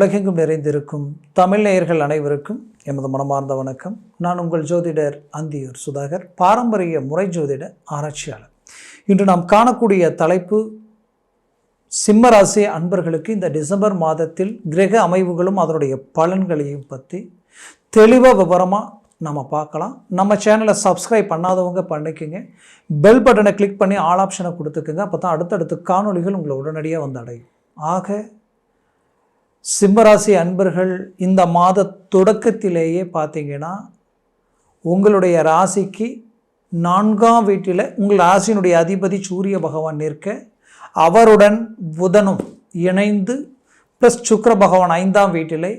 உலகெங்கும் நிறைந்திருக்கும் தமிழ் நேயர்கள் அனைவருக்கும் எமது மனமார்ந்த வணக்கம். நான் உங்கள் ஜோதிடர் அந்தியூர் சுதாகர் பாரம்பரிய முறை ஜோதிட ஆராய்ச்சியாளர். இன்று நாம் காணக்கூடிய தலைப்பு சிம்மராசி அன்பர்களுக்கு இந்த டிசம்பர் மாதத்தில் கிரக அமைவுகளும் அதனுடைய பலன்களையும் பற்றி தெளிவாக விவரமாக நம்ம பார்க்கலாம். நம்ம சேனலை சப்ஸ்கிரைப் பண்ணாதவங்க பண்ணிக்கோங்க. பெல் பட்டனை கிளிக் பண்ணி ஆல் ஆப்ஷனை கொடுத்துக்குங்க. அப்போ தான் அடுத்தடுத்து காணொளிகள் உங்களை உடனடியாக வந்து அடையும். ஆக சிம்மராசி அன்பர்கள் இந்த மாத தொடக்கத்திலேயே பார்த்தீங்கன்னா உங்களுடைய ராசிக்கு நான்காம் வீட்டில் உங்கள் ராசியினுடைய அதிபதி சூரிய பகவான் நிற்க அவருடன் புதனும் இணைந்து ப்ளஸ் சுக்கர பகவான் ஐந்தாம் வீட்டிலே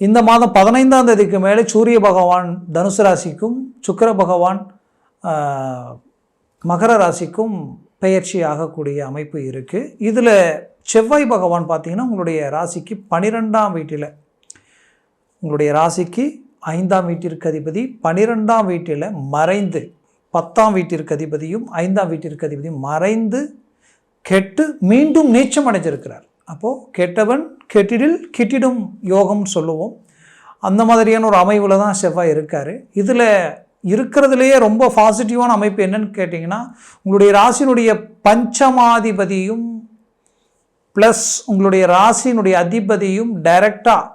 இந்த மாதம் பதினைந்தாம் தேதிக்கு மேலே சூரிய பகவான் தனுசு ராசிக்கும் சுக்கர பகவான் மகர ராசிக்கும் பெயர்ச்சி ஆகக்கூடிய அமைப்பு இருக்குது இதில் செவ்வாய் பகவான் பார்த்தீங்கன்னா உங்களுடைய ராசிக்கு பனிரெண்டாம் வீட்டில். உங்களுடைய ராசிக்கு ஐந்தாம் வீட்டிற்கு அதிபதி பனிரெண்டாம் வீட்டில் மறைந்து பத்தாம் வீட்டிற்கு அதிபதியும் ஐந்தாம் வீட்டிற்கு அதிபதியும் மறைந்து கெட்டு மீண்டும் நீச்சம் அடைஞ்சிருக்கிறார். அப்போது கெட்டவன் கெட்டிடில் கெட்டிடும் யோகம்னு சொல்லுவோம். அந்த மாதிரியான ஒரு அமைவில் தான் செவ்வாய் இருக்கார். இதில் இருக்கிறதுலையே ரொம்ப பாசிட்டிவான அமைப்பு என்னன்னு கேட்டிங்கன்னா உங்களுடைய ராசியினுடைய பஞ்சமாதிபதியும் ப்ளஸ் உங்களுடைய ராசியினுடைய அதிபதியும் டைரக்டாக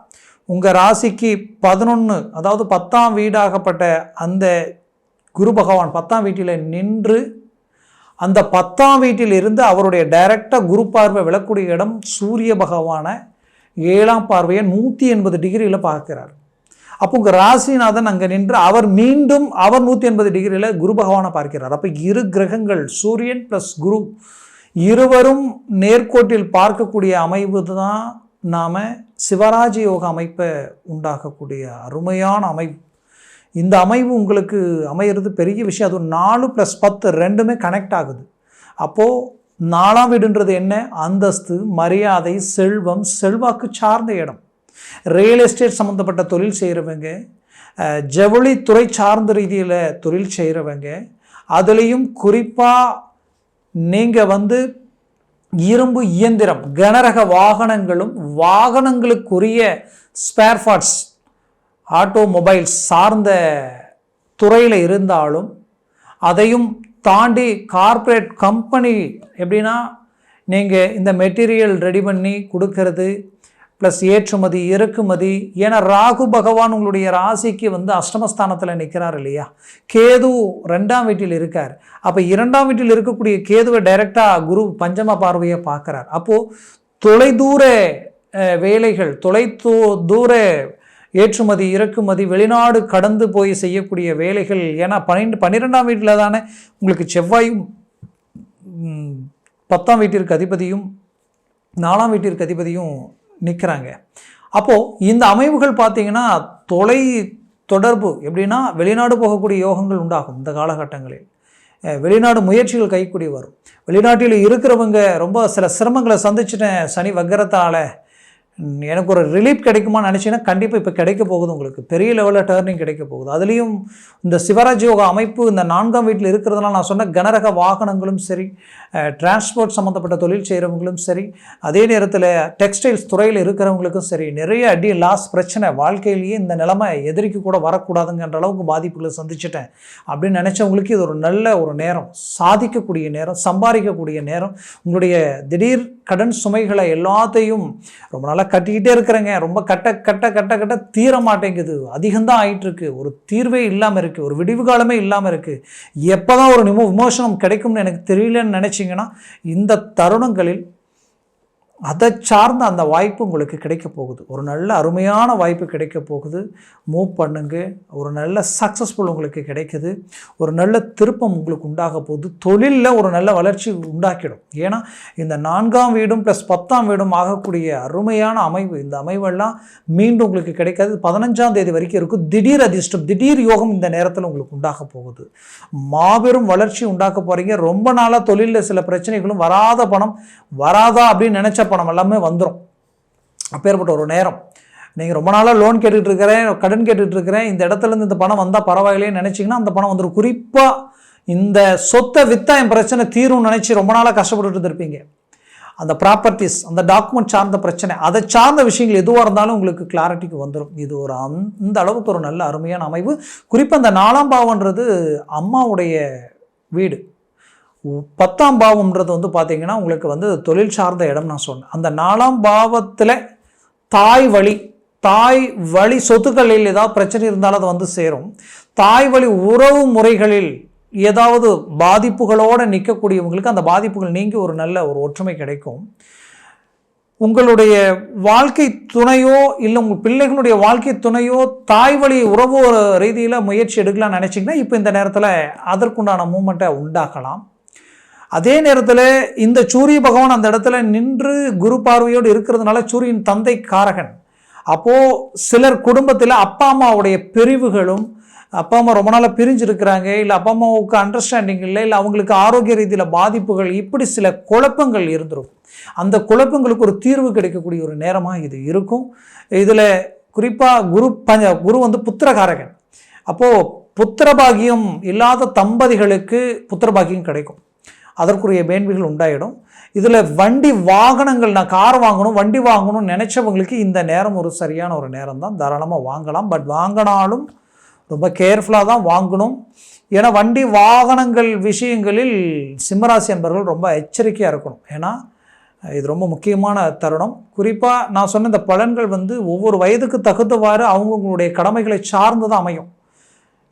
உங்கள் ராசிக்கு பதினொன்று அதாவது பத்தாம் வீடாகப்பட்ட அந்த குரு பகவான் பத்தாம் வீட்டில் நின்று அந்த பத்தாம் வீட்டில் இருந்து அவருடைய டைரக்டாக குரு பார்வை விழக்கூடிய இடம் சூரிய பகவானை ஏழாம் பார்வையை நூற்றி எண்பது டிகிரியில் பார்க்கிறார். அப்போ உங்கள் ராசிநாதன் அங்கே நின்று அவர் மீண்டும் அவர் நூற்றி எண்பது டிகிரியில் குரு பகவானை பார்க்கிறார். அப்போ இரு கிரகங்கள் சூரியன் ப்ளஸ் குரு இருவரும் நேர்கோட்டில் பார்க்கக்கூடிய அமைவு தான் நாம் சிவராஜ யோக அமைப்பை உண்டாக்கக்கூடிய அருமையான அமைப்பு இந்த அமைவு உங்களுக்கு அமையிறது பெரிய விஷயம். அது ஒரு நாலு ப்ளஸ் பத்து ரெண்டுமே கனெக்ட் ஆகுது. அப்போது நாலாம் வீடுன்றது என்ன? அந்தஸ்து மரியாதை செல்வம் செல்வாக்கு சார்ந்த இடம். ரியல் எஸ்டேட் சம்மந்தப்பட்ட தொழில் செய்கிறவங்க ஜவுளித்துறை சார்ந்த ரீதியில் தொழில் செய்கிறவங்க அதுலேயும் குறிப்பாக நீங்கள் வந்து இரும்பு இயந்திரம் கனரக வாகனங்களும் வாகனங்களுக்குரிய ஸ்பேர் பார்ட்ஸ் ஆட்டோமொபைல்ஸ் சார்ந்த துறையில் இருந்தாலும் அதையும் தாண்டி கார்ப்பரேட் கம்பெனி எப்படின்னா நீங்கள் இந்த மெட்டீரியல் ரெடி பண்ணி கொடுக்கறது ப்ளஸ் ஏற்றுமதி இறக்குமதி. ஏன்னா ராகு பகவான் உங்களுடைய ராசிக்கு வந்து அஷ்டமஸ்தானத்தில் நிற்கிறார் இல்லையா? கேது ரெண்டாம் வீட்டில் இருக்கார். அப்போ இரண்டாம் வீட்டில் இருக்கக்கூடிய கேதுவை டைரெக்டாக குரு பஞ்சம பார்வையை பார்க்குறார். அப்போது தொலைதூர வேலைகள் தொலை தூர ஏற்றுமதி இறக்குமதி வெளிநாடு கடந்து போய் செய்யக்கூடிய வேலைகள் ஏன்னா பன்னெண்டு பன்னிரெண்டாம் வீட்டில் தானே உங்களுக்கு செவ்வாயும் பத்தாம் வீட்டிற்கு அதிபதியும் நாலாம் வீட்டிற்கு அதிபதியும் நிற்கிறாங்க அப்போது இந்த அமைவுகள் பார்த்தீங்கன்னா தொலை தொடர்பு எப்படின்னா வெளிநாடு போகக்கூடிய யோகங்கள் உண்டாகும் இந்த காலகட்டங்களில். வெளிநாடு முயற்சிகள் கைக்கூடி வரும். வெளிநாட்டில் இருக்கிறவங்க ரொம்ப சில சிரமங்களை சந்திச்சிட்டேன் சனி வக்கரத்தால் எனக்கு ஒரு ரிலீஃப் கிடைக்குமான்னு நினச்சிங்கன்னா கண்டிப்பாக இப்போ கிடைக்க போகுது உங்களுக்கு. பெரிய லெவலில் டேர்னிங் கிடைக்க போகுது. அதுலேயும் இந்த சிவராஜ் யோகா அமைப்பு இந்த நான்காம் வீட்டில் இருக்கிறதுனால நான் சொன்ன கனரக வாகனங்களும் சரி டிரான்ஸ்போர்ட் சம்மந்தப்பட்ட தொழில் செய்கிறவங்களும் சரி அதே நேரத்தில் டெக்ஸ்டைல்ஸ் துறையில் இருக்கிறவங்களுக்கும் சரி நிறைய அடி லாஸ் பிரச்சனை வாழ்க்கையிலேயே இந்த நிலைமை எதிரிக்கு கூட வரக்கூடாதுங்கன்ற அளவுக்கு பாதிப்புகளை சந்திச்சிட்டேன். அப்படின்னு நினச்சவங்களுக்கு இது ஒரு நல்ல ஒரு நேரம். சாதிக்கக்கூடிய நேரம் சம்பாதிக்கக்கூடிய நேரம். உங்களுடைய திடீர் கடன் சுமைகளை எல்லாத்தையும் ரொம்ப நாளாக கட்டிக்கிட்டே இருக்கிறேங்க. ரொம்ப கட்ட கட்ட கட்ட கட்ட தீர மாட்டேங்குது அதிகம்தான் ஆயிட்டுருக்கு. ஒரு தீர்வே இல்லாமல் இருக்குது ஒரு விடிவு காலமே இல்லாமல் இருக்குது எப்போ தான் ஒரு நிமோ விமோசனம் கிடைக்கும்னு எனக்கு தெரியலன்னு நினச்சிங்கன்னா இந்த தருணங்களில் அதை சார்ந்த அந்த வாய்ப்பு உங்களுக்கு கிடைக்க போகுது. ஒரு நல்ல அருமையான வாய்ப்பு கிடைக்க போகுது. மூவ் பண்ணுங்க. ஒரு நல்ல சக்ஸஸ்ஃபுல் உங்களுக்கு கிடைக்குது. ஒரு நல்ல திருப்பம் உங்களுக்கு உண்டாக போகுது. தொழிலில் ஒரு நல்ல வளர்ச்சி உண்டாக்கிடும். ஏன்னா இந்த நான்காம் வீடும் ப்ளஸ் பத்தாம் வீடும் ஆகக்கூடிய அருமையான அமைவு இந்த அமைவெல்லாம் மீண்டும் உங்களுக்கு கிடைக்காது. பதினஞ்சாம் தேதி வரைக்கும் இருக்கும். திடீர் அதிர்ஷ்டம் திடீர் யோகம் இந்த நேரத்தில் உங்களுக்கு உண்டாக போகுது. மாபெரும் வளர்ச்சி உண்டாக்க போகிறீங்க ரொம்ப நாளாக தொழிலில் சில பிரச்சனைகளும் வராத பணம் வராதா அப்படின்னு நினச்ச பணம் எல்லாமே வந்துடும் அப்பேற்பட்ட ஒரு நேரம். நீங்கள் ரொம்ப நாளாக லோன் கேட்டுகிட்டு இருக்கிறேன் கடன் கேட்டுகிட்டு இருக்கிறேன் இந்த இடத்துல இருந்து இந்த பணம் வந்தால் பரவாயில்லையே நினச்சிங்கன்னா அந்த பணம் வந்துடும் குறிப்பாக இந்த சொத்தை வித்தா என் பிரச்சனை தீரும்னு நினச்சி ரொம்ப நாளாக கஷ்டப்பட்டுட்டு இருந்திருப்பீங்க. அந்த ப்ராப்பர்ட்டிஸ் அந்த டாக்குமெண்ட் சார்ந்த பிரச்சனை அதை சார்ந்த விஷயங்கள் எதுவாக இருந்தாலும் உங்களுக்கு கிளாரிட்டிக்கு வந்துடும் இது ஒரு அந்த அளவுக்கு ஒரு நல்ல அருமையான அமைவு. குறிப்பாக அந்த நாலாம் பாவன்றது அம்மாவுடைய வீடு. பத்தாம் பாவம்ன்றது வந்து பார்த்தீங்கன்னா உங்களுக்கு வந்து தொழில் சார்ந்த இடம் நான் சொன்னேன். அந்த நாலாம் பாவத்தில் தாய் வழி தாய் வழி சொத்துக்களில் ஏதாவது பிரச்சனை இருந்தாலும் அது வந்து சேரும். தாய் வழி உறவு முறைகளில் ஏதாவது பாதிப்புகளோடு நிற்கக்கூடியவங்களுக்கு அந்த பாதிப்புகள் நீங்கி ஒரு நல்ல ஒரு ஒற்றுமை கிடைக்கும். உங்களுடைய வாழ்க்கை துணையோ இல்லை உங்கள் பிள்ளைகளுடைய வாழ்க்கை துணையோ தாய் வழி உறவு ரீதியில் முயற்சி எடுக்கலாம்னு நினச்சிங்கன்னா இப்போ இந்த நேரத்தில் அதற்குண்டான மூமெண்ட்டை உண்டாக்கலாம் அதே நேரத்தில் இந்த சூரிய பகவான் அந்த இடத்துல நின்று குரு பார்வையோடு இருக்கிறதுனால சூரியன் தந்தை காரகன். அப்போது சிலர் குடும்பத்தில் அப்பா அம்மாவுடைய பிரிவுகளும் அப்பா அம்மா ரொம்ப நாளாக பிரிஞ்சிருக்கிறாங்க இல்லை அப்பா அம்மாவுக்கு அண்டர்ஸ்டாண்டிங் இல்லை இல்லை அவங்களுக்கு ஆரோக்கிய ரீதியில் பாதிப்புகள் இப்படி சில குழப்பங்கள் இருந்துடும் அந்த குழப்பங்களுக்கு ஒரு தீர்வு கிடைக்கக்கூடிய ஒரு நேரமாக இது இருக்கும். இதில் குறிப்பாக குரு பஞ்ச குரு வந்து புத்திரகாரகன் அப்போது புத்திரபாகியம் இல்லாத தம்பதிகளுக்கு புத்திரபாகியம் கிடைக்கும். அதற்குரிய மேன்மைகள் உண்டாயிடும். இதில் வண்டி வாகனங்கள் நான் கார் வாங்கணும் வண்டி வாங்கணும்னு நினச்சவங்களுக்கு இந்த நேரம் ஒரு சரியான ஒரு நேரம் தான் தாராளமாக வாங்கலாம். பட் வாங்கினாலும் ரொம்ப கேர்ஃபுல்லாக தான் வாங்கணும். ஏன்னா வண்டி வாகனங்கள் விஷயங்களில் சிம்மராசி என்பவர்கள் ரொம்ப எச்சரிக்கையாக இருக்கணும். ஏன்னா இது ரொம்ப முக்கியமான தருணம். குறிப்பாக நான் சொன்ன இந்த பலன்கள் வந்து ஒவ்வொரு வயதுக்கு தகுந்தவாறு அவங்கவுங்களுடைய கடமைகளை சார்ந்து தான் அமையும்.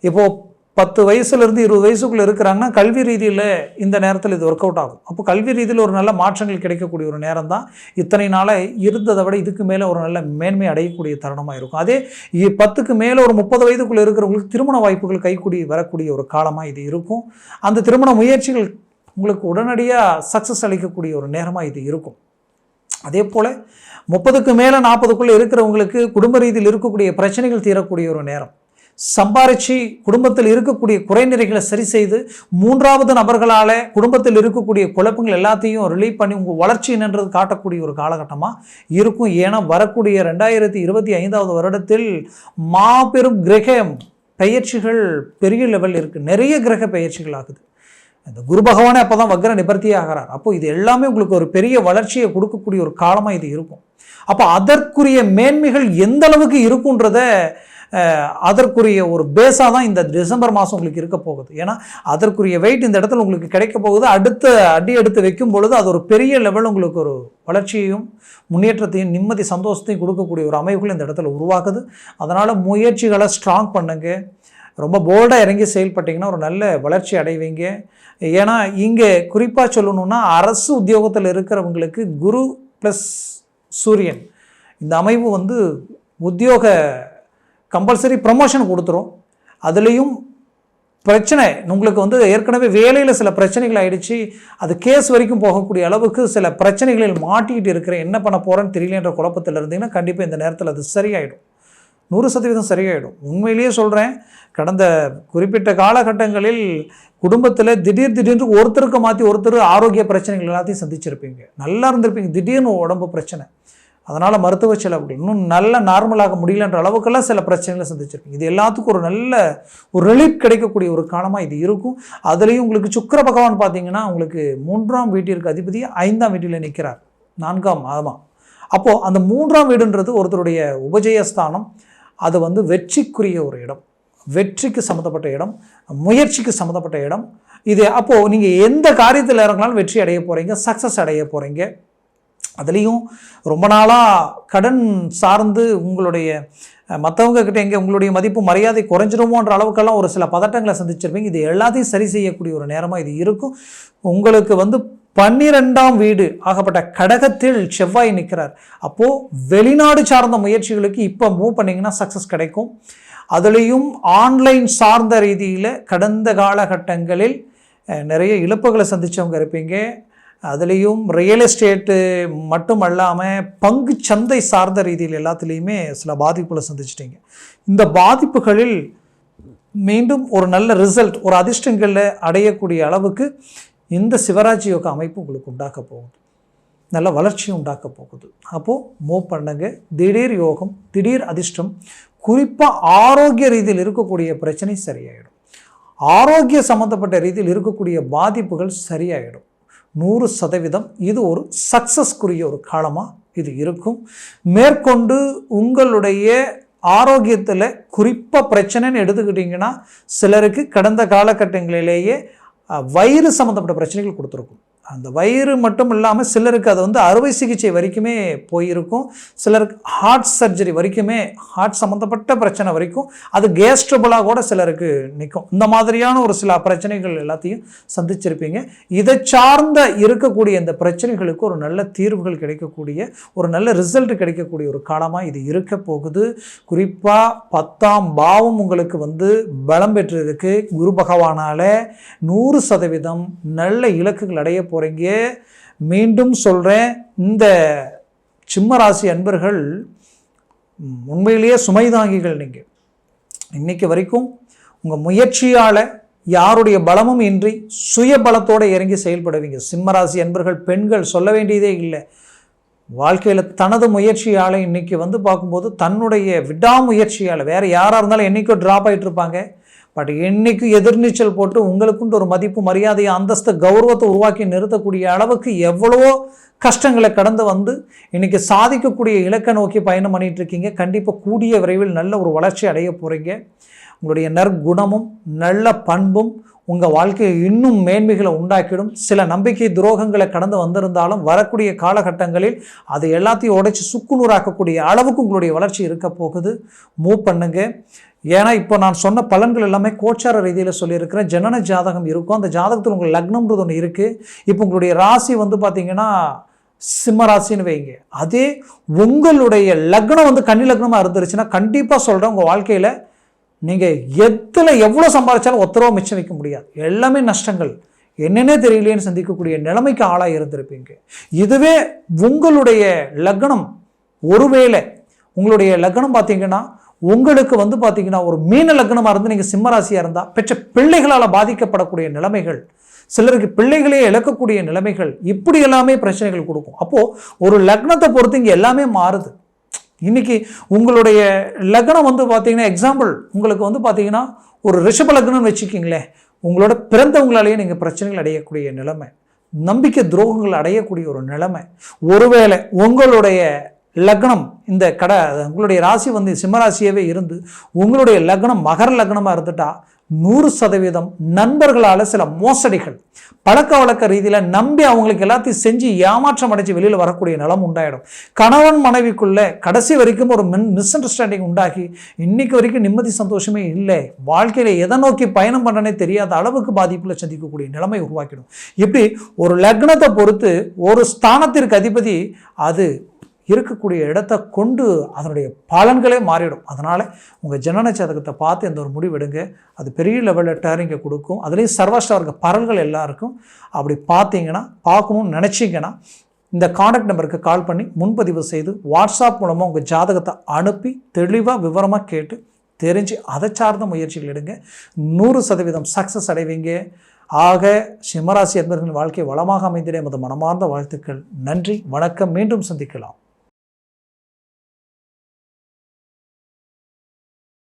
இப்போது பத்து வயசுலேருந்து இருபது வயசுக்குள்ளே இருக்கிறாங்கன்னா கல்வி ரீதியில் இந்த நேரத்தில் இது ஒர்க் அவுட் ஆகும். அப்போ கல்வி ரீதியில் ஒரு நல்ல மாற்றங்கள் கிடைக்கக்கூடிய ஒரு நேரம் தான் இத்தனை நாளாக இருந்ததை விட இதுக்கு மேலே ஒரு நல்ல மேன்மை அடையக்கூடிய தருணமாக இருக்கும். அதே பத்துக்கு மேலே ஒரு முப்பது வயதுக்குள்ளே இருக்கிறவங்களுக்கு திருமண வாய்ப்புகள் கைக்கூடி வரக்கூடிய ஒரு காலமாக இது இருக்கும். அந்த திருமண முயற்சிகள் உங்களுக்கு உடனடியாக சக்ஸஸ் அளிக்கக்கூடிய ஒரு நேரமாக இது இருக்கும். அதே போல் முப்பதுக்கு மேலே நாற்பதுக்குள்ளே இருக்கிறவங்களுக்கு குடும்ப ரீதியில் இருக்கக்கூடிய பிரச்சனைகள் தீரக்கூடிய ஒரு நேரம். சம்பாரித்து குடும்பத்தில் இருக்கக்கூடிய குறைநிறைகளை சரி செய்து மூன்றாவது நபர்களால் குடும்பத்தில் இருக்கக்கூடிய குழப்பங்கள் எல்லாத்தையும் ரிலீவ் பண்ணி உங்கள் வளர்ச்சி என்னன்றது காட்டக்கூடிய ஒரு காலகட்டமாக இருக்கும். ஏன்னா வரக்கூடிய ரெண்டாயிரத்தி இருபத்தி ஐந்தாவது வருடத்தில் மாபெரும் கிரகம் பயிற்சிகள் பெரிய லெவல் இருக்குது நிறைய கிரக பயிற்சிகள் ஆகுது. இந்த குரு பகவானே அப்போ தான் வக்ர நிபர்த்தி ஆகிறார் அப்போது இது எல்லாமே உங்களுக்கு ஒரு பெரிய வளர்ச்சியை கொடுக்கக்கூடிய ஒரு காலமாக இது இருக்கும். அப்போ அதற்குரிய மேன்மைகள் எந்த அளவுக்கு இருக்குன்றத அதற்குரிய ஒரு பேஸாக தான் இந்த டிசம்பர் மாதம் உங்களுக்கு இருக்க போகுது. ஏன்னா அதற்குரிய வெயிட் இந்த இடத்துல உங்களுக்கு கிடைக்க போகுது. அடுத்த அடி எடுத்து வைக்கும் பொழுது அது ஒரு பெரிய லெவல் உங்களுக்கு ஒரு வளர்ச்சியையும் முன்னேற்றத்தையும் நிம்மதி சந்தோஷத்தையும் கொடுக்கக்கூடிய ஒரு அமைப்புகள் இந்த இடத்துல உருவாக்குது அதனால் முயற்சிகளை ஸ்ட்ராங் பண்ணுங்க. ரொம்ப போல்டாக இறங்கி செயல்பட்டிங்கன்னா ஒரு நல்ல வளர்ச்சி அடைவீங்க. ஏன்னா இங்கே குறிப்பாக சொல்லணுன்னா அரசு உத்தியோகத்தில் இருக்கிறவங்களுக்கு குரு ப்ளஸ் சூரியன். இந்த அமைவு வந்து உத்தியோக கம்பல்சரி ப்ரமோஷன் கொடுத்துரும். அதுலேயும் பிரச்சனை உங்களுக்கு வந்து ஏற்கனவே வேலையில் சில பிரச்சனைகள் ஆகிடுச்சு அது கேஸ் வரைக்கும் போகக்கூடிய அளவுக்கு சில பிரச்சனைகளில் மாட்டிக்கிட்டு இருக்கிறேன். என்ன பண்ண போகிறேன்னு தெரியலன்ற குழப்பத்தில் இருந்தீங்கன்னா கண்டிப்பாக இந்த நேரத்தில் அது சரியாயிடும். நூறு சதவீதம் சரியாயிடும். உண்மையிலேயே சொல்கிறேன் கடந்த குறிப்பிட்ட காலகட்டங்களில் குடும்பத்தில் திடீர் திடீர்னு ஒருத்தருக்கு மாற்றி ஒருத்தர் ஆரோக்கிய பிரச்சனைகள் எல்லாத்தையும் சந்திச்சிருப்பீங்க. நல்லா இருந்திருப்பீங்க. திடீர்னு உடம்பு பிரச்சனை. அதனால் மருத்துவ செலவு இன்னும் நல்ல நார்மலாக முடியலன்ற அளவுக்கெல்லாம் சில பிரச்சனைகளை சந்திச்சிருக்கு இது எல்லாத்துக்கும் ஒரு நல்ல ஒரு ரிலீஃப் கிடைக்கக்கூடிய ஒரு காலமாக இது இருக்கும். அதுலேயும் உங்களுக்கு சுக்கர பகவான் பார்த்தீங்கன்னா உங்களுக்கு மூன்றாம் வீட்டிற்கு அதிபதி ஐந்தாம் வீட்டில் நிற்கிறார் நான்காம் மாதமாக அப்போது அந்த மூன்றாம் வீடுன்றது ஒருத்தருடைய உபஜயஸ்தானம். அது வந்து வெற்றிக்குரிய ஒரு இடம். வெற்றிக்கு சம்மந்தப்பட்ட இடம். முயற்சிக்கு சம்மந்தப்பட்ட இடம். இது அப்போது நீங்கள் எந்த காரியத்தில் இறங்கினாலும் வெற்றி அடைய போகிறீங்க சக்ஸஸ் அடைய போகிறீங்க அதுலேயும் ரொம்ப நாளாக கடன் சார்ந்து உங்களுடைய மற்றவங்க கிட்ட எங்கே உங்களுடைய மதிப்பு மரியாதை குறைஞ்சிருமோன்ற அளவுக்கெல்லாம் ஒரு சில பதட்டங்களை சந்திச்சிருப்பீங்க. இது எல்லாத்தையும் சரி செய்யக்கூடிய ஒரு நேரமாக இது இருக்கும். உங்களுக்கு வந்து பன்னிரெண்டாம் வீடு ஆகப்பட்ட கடகத்தில் செவ்வாய் நிற்கிறார் அப்போது வெளிநாடு சார்ந்த முயற்சிகளுக்கு இப்போ மூவ் பண்ணிங்கன்னா சக்ஸஸ் கிடைக்கும். அதுலேயும் ஆன்லைன் சார்ந்த ரீதியில் கடந்த காலகட்டங்களில் நிறைய இழப்புகளை சந்தித்தவங்க இருப்பீங்க. அதுலேயும் ரியல் எஸ்டேட்டு மட்டும் அல்லாமல் பங்கு சந்தை சார்ந்த ரீதியில் எல்லாத்துலேயுமே சில பாதிப்புகளை சந்திச்சிட்டிங்க. இந்த பாதிப்புகளில் மீண்டும் ஒரு நல்ல ரிசல்ட் ஒரு அதிர்ஷ்டங்களில் அடையக்கூடிய அளவுக்கு இந்த சிவராஜ் யோக அமைப்பு உங்களுக்கு உண்டாக்க போகுது. நல்ல வளர்ச்சி உண்டாக்க போகுது. அப்போது மூவ் பண்ணுங்க. திடீர் யோகம் திடீர் அதிர்ஷ்டம் குறிப்பாக ஆரோக்கிய ரீதியில் இருக்கக்கூடிய பிரச்சனை சரியாயிடும். ஆரோக்கிய சம்மந்தப்பட்ட ரீதியில் இருக்கக்கூடிய பாதிப்புகள் சரியாயிடும். நூறு சதவீதம் இது ஒரு சக்ஸஸ்க்குரிய ஒரு காலமாக இது இருக்கும். மேற்கொண்டு உங்களுடைய ஆரோக்கியத்தில் குறிப்பாக பிரச்சனைன்னு எடுத்துக்கிட்டிங்கன்னா சிலருக்கு கடந்த காலகட்டங்களிலேயே வயிறு சம்மந்தப்பட்ட பிரச்சனைகள் கொடுத்துருக்கும். அந்த வயிறு மட்டும் இல்லாமல் சிலருக்கு அது வந்து அறுவை சிகிச்சை வரைக்குமே போயிருக்கும். சிலருக்கு ஹார்ட் சர்ஜரி வரைக்குமே ஹார்ட் சம்மந்தப்பட்ட பிரச்சனை வரைக்கும் அது கேஸ்ட்ரபுளாக கூட சிலருக்கு நிற்கும் இந்த மாதிரியான ஒரு சில பிரச்சனைகள் எல்லாத்தையும் சந்திச்சிருப்பீங்க. இதை சார்ந்த இருக்கக்கூடிய இந்த பிரச்சனைகளுக்கு ஒரு நல்ல தீர்வுகள் கிடைக்கக்கூடிய ஒரு நல்ல ரிசல்ட் கிடைக்கக்கூடிய ஒரு காலமாக இது இருக்க போகுது. குறிப்பாக பத்தாம் பாவம் உங்களுக்கு வந்து பலம் பெற்றிருக்கு. குரு பகவானால் நூறு சதவீதம் நல்ல இலக்குகள் அடைய போகிறீங்க மீண்டும் சொல்கிறேன் இந்த சிம்மராசி அன்பர்கள் உண்மையிலேயே சுமைதாங்கிகள் நீங்கள் இன்னைக்கு வரைக்கும் உங்கள் முயற்சியால் யாருடைய பலமும் இன்றி சுய பலத்தோடு இறங்கி செயல்படுவீங்க. சிம்மராசி அன்பர்கள் பெண்கள் சொல்ல வேண்டியதே இல்லை. வாழ்க்கையில் தனது முயற்சியால் இன்னைக்கு வந்து பார்க்கும்போது தன்னுடைய விடாமுயற்சியால் வேறு யாராக இருந்தாலும் என்றைக்கோ ட்ராப் ஆகிட்டு இருப்பாங்க பட் என்றைக்கு எதிர்நீச்சல் போட்டு உங்களுக்குண்டு ஒரு மதிப்பு மரியாதை அந்தஸ்து கௌரவத்தை உருவாக்கி நிறுத்தக்கூடிய அளவுக்கு எவ்வளவோ கஷ்டங்களை கடந்து வந்து இன்னைக்கு சாதிக்கக்கூடிய இலக்கை நோக்கி பயணம் பண்ணிட்டு இருக்கீங்க கண்டிப்பாக கூடிய விரைவில் நல்ல ஒரு வளர்ச்சி அடைய போகிறீங்க உங்களுடைய நற்குணமும் நல்ல பண்பும் உங்கள் வாழ்க்கையை இன்னும் மேன்மைகளை உண்டாக்கிடும். சில நம்பிக்கை துரோகங்களை கடந்து வந்திருந்தாலும் வரக்கூடிய காலகட்டங்களில் அது எல்லாத்தையும் உடைச்சி சுக்குநூறாக்கக்கூடிய அளவுக்கு உங்களுடைய வளர்ச்சி இருக்க போகுது. மூவ் பண்ணுங்கள் ஏன்னா இப்போ நான் சொன்ன பலன்கள் எல்லாமே கோச்சார ரீதியில் சொல்லியிருக்கிறேன். ஜனன ஜாதகம் இருக்கும். அந்த ஜாதகத்தில் உங்கள் லக்னம்ன்றது ஒன்று இருக்குது இப்போ உங்களுடைய ராசி வந்து பார்த்தீங்கன்னா சிம்ம ராசின்னு வைங்க. அதே உங்களுடைய லக்னம் வந்து கன்னி லக்னமாக இருந்துருச்சுன்னா கண்டிப்பாக சொல்கிறேன் உங்கள் வாழ்க்கையில் நீங்கள் எதில் எவ்வளோ சம்பாதிச்சாலும் ஒத்தரவா மிச்சம் வைக்க முடியாது. எல்லாமே நஷ்டங்கள். என்னென்னே தெரியலையேன்னு சந்திக்கக்கூடிய நிலைமைக்கு ஆளாக இருந்திருப்பீங்க. இதுவே உங்களுடைய லக்னம் ஒருவேளை உங்களுடைய லக்னம் பார்த்தீங்கன்னா உங்களுக்கு வந்து பார்த்தீங்கன்னா ஒரு மீன லக்னமாக இருந்து நீங்கள் சிம்மராசியாக இருந்தால் பெற்ற பிள்ளைகளால் பாதிக்கப்படக்கூடிய நிலைமைகள் சிலருக்கு பிள்ளைகளே இழக்கக்கூடிய நிலைமைகள் இப்படி எல்லாமே பிரச்சனைகள் கொடுக்கும். அப்போது ஒரு லக்னத்தை பொறுத்து இங்கே எல்லாமே மாறுது. இன்னைக்கு உங்களுடைய லக்னம் வந்து பார்த்தீங்கன்னா எக்ஸாம்பிள் உங்களுக்கு வந்து பார்த்தீங்கன்னா ஒரு ரிஷப லக்னம்னு வச்சுக்கிங்களேன் உங்களோட பிறந்தவங்களாலேயே நீங்கள் பிரச்சனைகள் அடையக்கூடிய நிலைமை நம்பிக்கை துரோகங்கள் அடையக்கூடிய ஒரு நிலைமை. ஒருவேளை உங்களுடைய லக்னம் இந்த கடை உங்களுடைய ராசி வந்து சிம்மராசியாகவே இருந்து உங்களுடைய லக்னம் மகர லக்னமாக இருந்துட்டா நூறு சதவீதம் நண்பர்களால் சில மோசடிகள் பழக்க வழக்க ரீதியில் நம்பி அவங்களுக்கு எல்லாத்தையும் செஞ்சு ஏமாற்றம் அடைஞ்சு வெளியில் வரக்கூடிய நிலம் உண்டாயிடும். கணவன் மனைவிக்குள்ளே கடைசி வரைக்கும் ஒரு மின் மிஸ் அண்டர்ஸ்டாண்டிங் உண்டாகி இன்னைக்கு வரைக்கும் நிம்மதி சந்தோஷமே இல்லை. வாழ்க்கையில் எதை நோக்கி பயணம் பண்ணனே தெரியாத அளவுக்கு பாதிப்பில் சந்திக்கக்கூடிய நிலைமை உருவாக்கிடும். இப்படி ஒரு லக்னத்தை பொறுத்து ஒரு ஸ்தானத்திற்கு அதிபதி அது இருக்கக்கூடிய இடத்த கொண்டு அதனுடைய பலன்களே மாறிடும் அதனால் உங்கள் ஜனன ஜாதகத்தை பார்த்து எந்த ஒரு முடிவு எடுங்க. அது பெரிய லெவலில் டேரிங்கை கொடுக்கும். அதுலேயும் சர்வஸ்டாக இருக்க பரல்கள் எல்லாருக்கும் அப்படி பார்த்தீங்கன்னா பார்க்கணும்னு நினச்சிங்கன்னா இந்த காண்டாக்ட் நம்பருக்கு கால் பண்ணி முன்பதிவு செய்து வாட்ஸ்அப் மூலமாக உங்கள் ஜாதகத்தை அனுப்பி தெளிவாக விவரமாக கேட்டு தெரிஞ்சு அதை சார்ந்த முயற்சிகள் எடுங்க. நூறு சதவீதம் சக்ஸஸ் அடைவீங்க. ஆக சிம்மராசி என்பவர்களின் வாழ்க்கை வளமாக அமைந்திட எமது மனமார்ந்த வாழ்த்துக்கள். நன்றி. வணக்கம். மீண்டும் சந்திக்கலாம்.